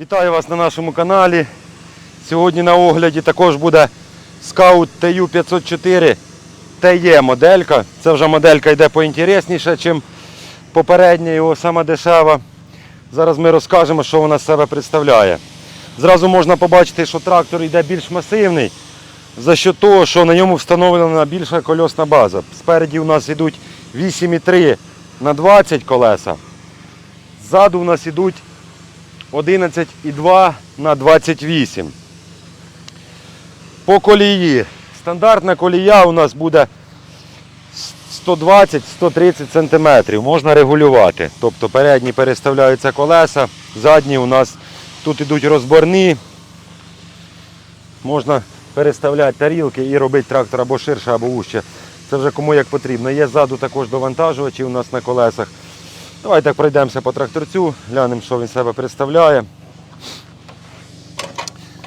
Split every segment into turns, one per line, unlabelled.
Вітаю вас на нашому каналі. Сьогодні на огляді також буде Scout TU504 TE моделька. Це вже моделька йде поінтересніше, ніж попередня, його сама дешева. Зараз ми розкажемо, що вона з себе представляє. Зразу можна побачити, що трактор йде більш масивний, за що того, що на ньому встановлена більша кольосна база. Спереді у нас йдуть 8,3 на 20 колеса. Ззаду у нас йдуть 11,2 на 28. По колії. Стандартна колія у нас буде 120-130 см. Можна регулювати. Тобто передні переставляються колеса, задні у нас тут йдуть розборні. Можна переставляти тарілки і робити трактор або ширше, або вужче. Це вже кому як потрібно. Є ззаду також довантажувачі у нас на колесах. Давайте так пройдемося по тракторцю, глянемо, що він себе представляє.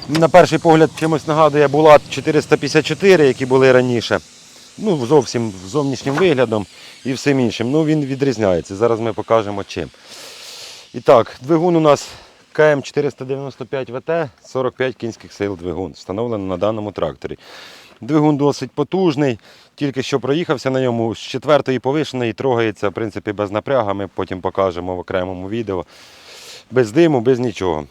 На перший погляд чимось нагадує Булат 454, які були раніше. Ну, зовсім зовнішнім виглядом і всім іншим. Ну, він відрізняється. Зараз ми покажемо чим. І так, двигун у нас КМ495 ВТ, 45 кінських сил двигун, встановлено на даному тракторі. Двигун досить потужний, тільки що проїхався на ньому з четвертої повишеної, трогається в принципі без напряга, ми потім покажемо в окремому відео. Без диму, без нічого.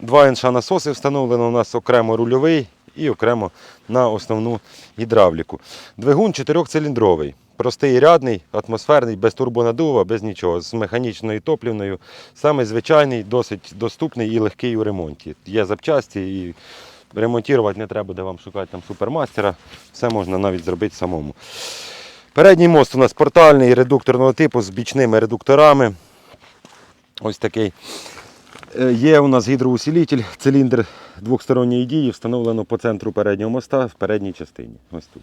Два інша насоси встановлено у нас окремо рульовий і окремо на основну гідравліку. Двигун чотирьохциліндровий, простий рядний, атмосферний, без турбонаддува, без нічого, з механічною топлівною. Саме звичайний, досить доступний і легкий у ремонті. Є запчасті і ремонтувати не треба буде вам шукати там супермастера. Все можна навіть зробити самому. Передній мост у нас портальний редукторного типу з бічними редукторами. Ось такий. Е, Є у нас гідроусилитель, циліндр двохсторонньої дії, встановлено по центру переднього моста в передній частині. Ось тут.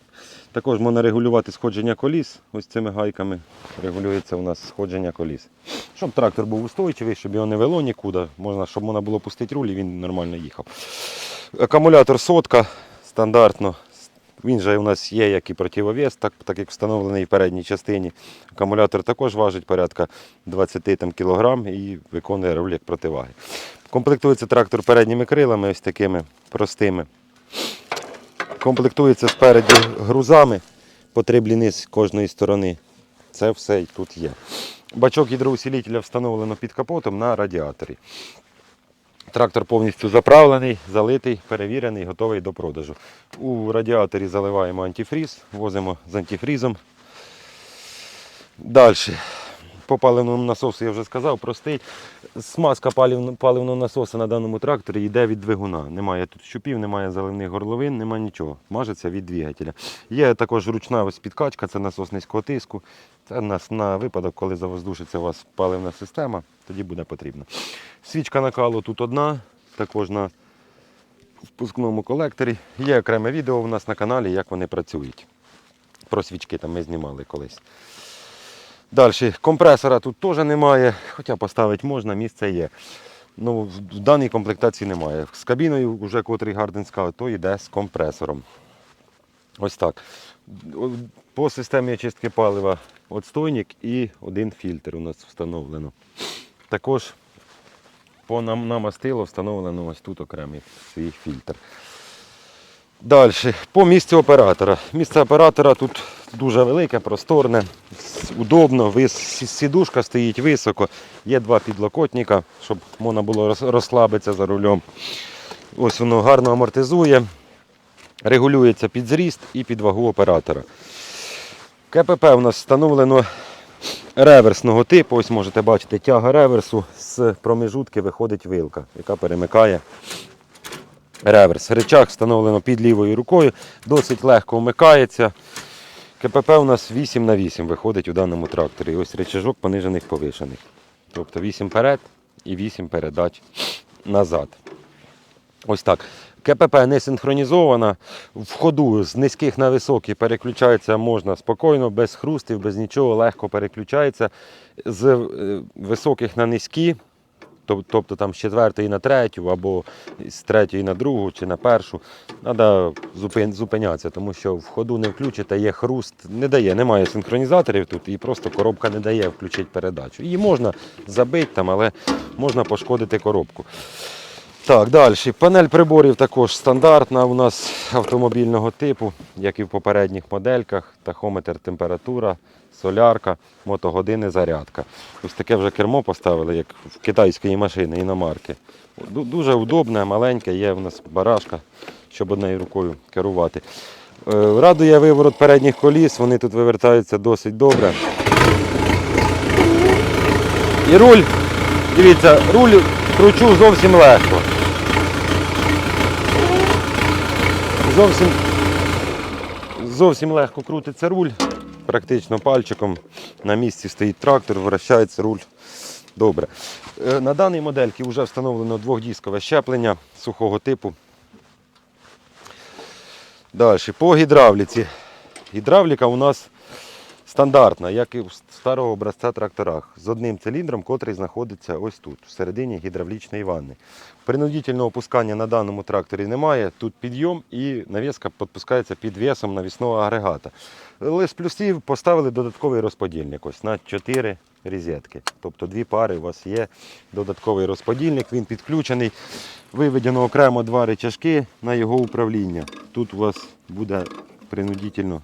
Також можна регулювати сходження коліс. Ось цими гайками регулюється у нас сходження коліс. Щоб трактор був устойчивий, щоб його не вело нікуди, можна, щоб можна було пустити руль і він нормально їхав. Акумулятор сотка стандартно. Він же у нас є як і противовес, так, так як встановлений в передній частині. Акумулятор також важить порядка 20 там, кг і виконує роль як противаги. Комплектується трактор передніми крилами, ось такими простими. Комплектується спереді грузами по три з кожної сторони. Це все тут є. Бачок гідроусилителя встановлено під капотом на радіаторі. Трактор повністю заправлений, залитий, перевірений, готовий до продажу. У радіаторі заливаємо антифріз, возимо з антифрізом. Далі. По паливному насосу я вже сказав, простий. Смазка паливного насосу на даному тракторі йде від двигуна. Немає тут щупів, немає заливних горловин, немає нічого. Мажеться від двигателя. Є також ручна ось підкачка, це насос низького тиску. Це нас на випадок, коли завоздушиться у вас паливна система, тоді буде потрібно. Свічка накалу тут одна, також на впускному колекторі. Є окреме відео у нас на каналі, як вони працюють. Про свічки там ми знімали колись. Далі, компресора тут теж немає, хоча поставити можна, місце є. Ну, в даній комплектації немає. З кабіною, вже котрий Гарден сказав, то йде з компресором. Ось так. По системі очистки палива отстойник і один фільтр у нас встановлено. Також по нам, на мастило встановлено ось тут окремий свій фільтр. Далі, по місцю оператора. Місце оператора тут дуже велике, просторне, удобно, сідушка стоїть високо, є два підлокотника, щоб можна було роз- розслабитися за рулем. Ось воно гарно амортизує, регулюється під зріст і під вагу оператора. КПП у нас встановлено реверсного типу. Ось можете бачити тяга реверсу. З промежутки виходить вилка, яка перемикає реверс. Речах встановлено під лівою рукою, досить легко вмикається. КПП у нас 8 на 8 виходить у даному тракторі. Ось речажок понижених повишених. Тобто 8 вперед і 8 передач назад. Ось так. КПП не синхронізована. В ходу з низьких на високі переключається можна спокійно, без хрустів, без нічого, легко переключається. З е, високих на низькі, тобто там з четвертої на третю, або з третьої на другу чи на першу, треба зупинятися, тому що в ходу не включите, є хруст, не дає, немає синхронізаторів тут, і просто коробка не дає включити передачу. Її можна забити, там, але можна пошкодити коробку. Так, далі. Панель приборів також стандартна у нас автомобільного типу, як і в попередніх модельках. Тахометр, температура, солярка, мотогодини, зарядка. Ось таке вже кермо поставили, як в китайської машини іномарки. Ду- Дуже удобне, маленьке, є у нас барашка, щоб однією рукою керувати. Е, Радує виворот передніх коліс, вони тут вивертаються досить добре. І руль, дивіться, руль кручу зовсім легко. Зовсім, зовсім легко крутиться руль, практично пальчиком. На місці стоїть трактор, вращається руль. Добре. Е, На даній модельці вже встановлено двохдіскове щеплення сухого типу. Далі, по гідравліці. Гідравліка у нас стандартна, як і в старого образця тракторах, з одним циліндром, котрий знаходиться ось тут, всередині гідравлічної ванни. Принудительного опускання на даному тракторі немає. Тут підйом і навіска підпускається під весом навісного агрегата. Але з плюсів поставили додатковий розподільник ось на 4 розетки. Тобто дві пари у вас є додатковий розподільник, він підключений. Виведено окремо два речашки на його управління. Тут у вас буде принудительно,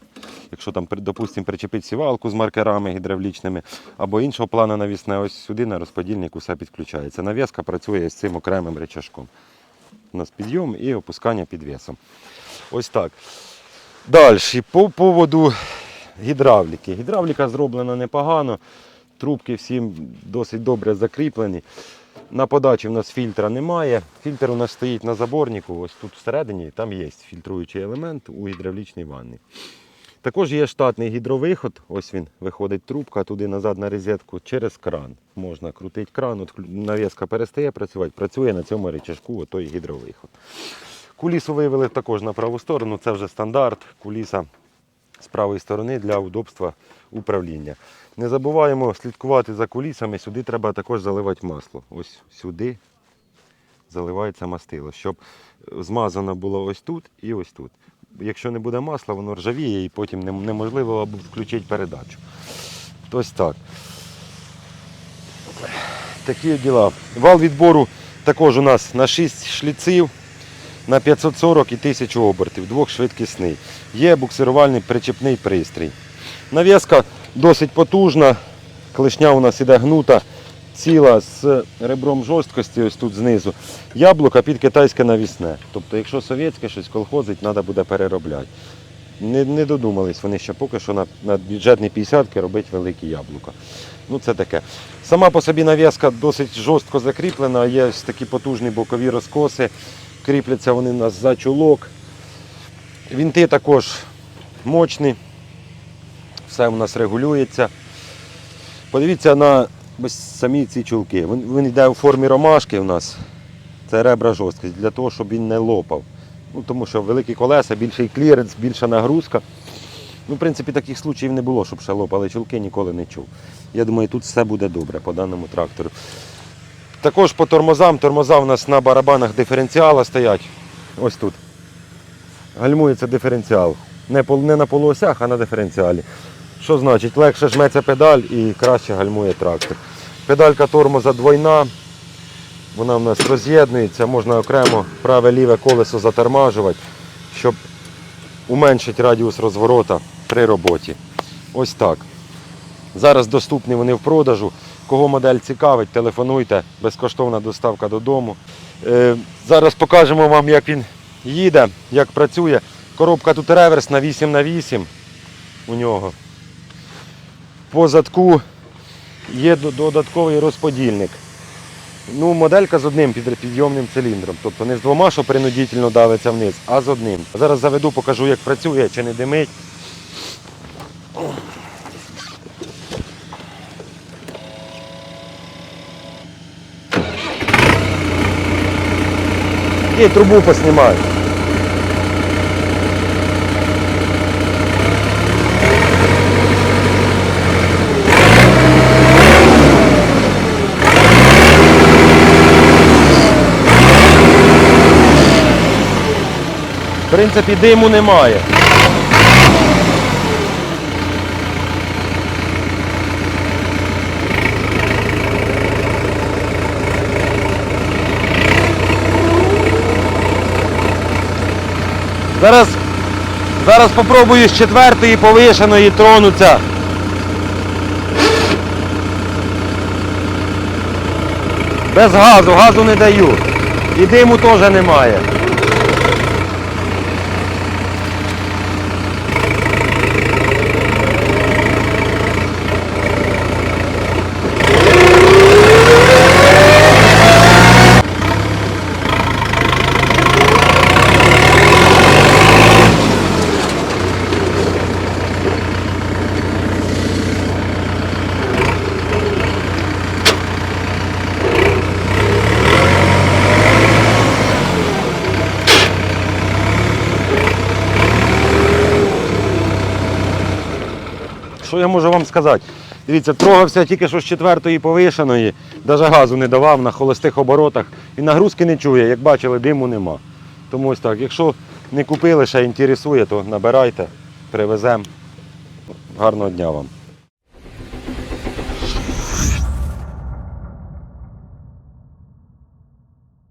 якщо там, допустимо, причепити сівалку з маркерами гідравлічними або іншого плану навісне, ось сюди на розподільник усе підключається. Навіска працює з цим окремим речашком. У нас підйом і опускання під весом. Ось так. Далі, по поводу гідравліки. Гідравліка зроблена непогано. Трубки всім досить добре закріплені. На подачі в нас фільтра немає. Фільтр у нас стоїть на заборнику, ось тут всередині, там є фільтруючий елемент у гідравлічній ванні. Також є штатний гідровиход, ось він виходить трубка туди назад на розетку через кран. Можна крутити кран, от навіска перестає працювати, працює на цьому речашку отой гідровиход. Кулісу вивели також на праву сторону, це вже стандарт. Куліса з правої сторони для удобства управління. Не забуваємо слідкувати за кулісами, сюди треба також заливати масло. Ось сюди заливається мастило, щоб змазано було ось тут і ось тут. Якщо не буде масла, воно ржавіє і потім неможливо включити передачу. Ось так. Такі діла. Вал відбору також у нас на 6 шліців, на 540 і 1000 обертів, двохшвидкісний. Є буксирувальний причепний пристрій. Нав'язка досить потужна, клешня у нас іде гнута, ціла з ребром жорсткості, ось тут знизу. Яблука під китайське навісне. Тобто, якщо совєтське щось колхозить, треба буде переробляти. Не, не додумались вони ще поки що на, на бюджетні 50 робити великі яблука. Ну це таке. Сама по собі нав'язка досить жорстко закріплена, є ось такі потужні бокові розкоси, кріпляться вони у нас за чулок. Вінти також мощні, все у нас регулюється. Подивіться на ось самі ці чулки. Він, він йде у формі ромашки у нас. Це ребра жорсткість, для того, щоб він не лопав. Ну, тому що великі колеса, більший кліренс, більша нагрузка. Ну, в принципі, таких случаїв не було, щоб ще лопали чулки, ніколи не чув. Я думаю, тут все буде добре по даному трактору. Також по тормозам. Тормоза у нас на барабанах диференціала стоять. Ось тут. Гальмується диференціал. Не, на полуосях, а на диференціалі. Що значить? Легше жметься педаль і краще гальмує трактор. Педалька тормоза двойна. Вона в нас роз'єднується, можна окремо праве-ліве колесо затормажувати, щоб уменшити радіус розворота при роботі. Ось так. Зараз доступні вони в продажу. Кого модель цікавить, телефонуйте, безкоштовна доставка додому. Е, зараз покажемо вам, як він їде, як працює. Коробка тут реверс на 8х8 у нього. По задку є додатковий розподільник. Ну, моделька з одним підйомним циліндром. Тобто не з двома, що принудительно давиться вниз, а з одним. Зараз заведу, покажу, як працює, чи не димить. І трубу поснімаю. В принципі, диму немає. Зараз зараз попробую з четвертої повишеної тронутися. Без газу, газу не даю. І диму теж немає. Я можу вам сказати? Дивіться, трогався тільки що з четвертої повишеної, навіть газу не давав на холостих оборотах і нагрузки не чує, як бачили, диму нема. Тому ось так, якщо не купили, ще інтересує, то набирайте, привеземо. Гарного дня вам.